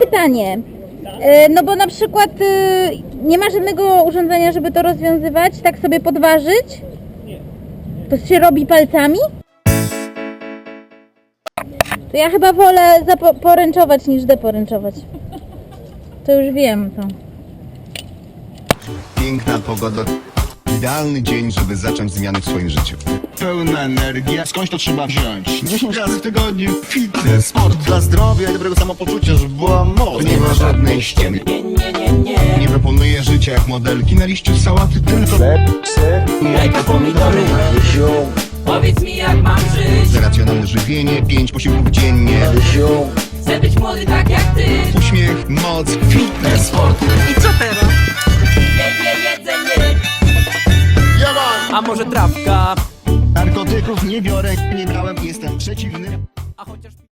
pytanie. E, No bo na przykład y, nie ma żadnego urządzenia, żeby to rozwiązywać, tak sobie podważyć? To się robi palcami? To ja chyba wolę poręczować niż deporęczować. To już wiem to. Piękna pogoda. Idealny dzień, żeby zacząć zmiany w swoim życiu. Pełna energia, skądś to trzeba wziąć? 10 razy w tygodniu. Fitness, sport. Dla zdrowia i dobrego samopoczucia, żeby była moc. Nie ma żadnej ściemy. Nie proponuję życia jak modelki na liściu sałaty, tylko Jajka, pomidory. Powiedz mi jak mam żyć? racjonalne żywienie, 5 posiłków dziennie, Chcę być młody tak jak ty. Uśmiech, moc, fitness, sport. Może trawka? Narkotyków nie biorę, nie brałem jestem przeciwny. A chociaż...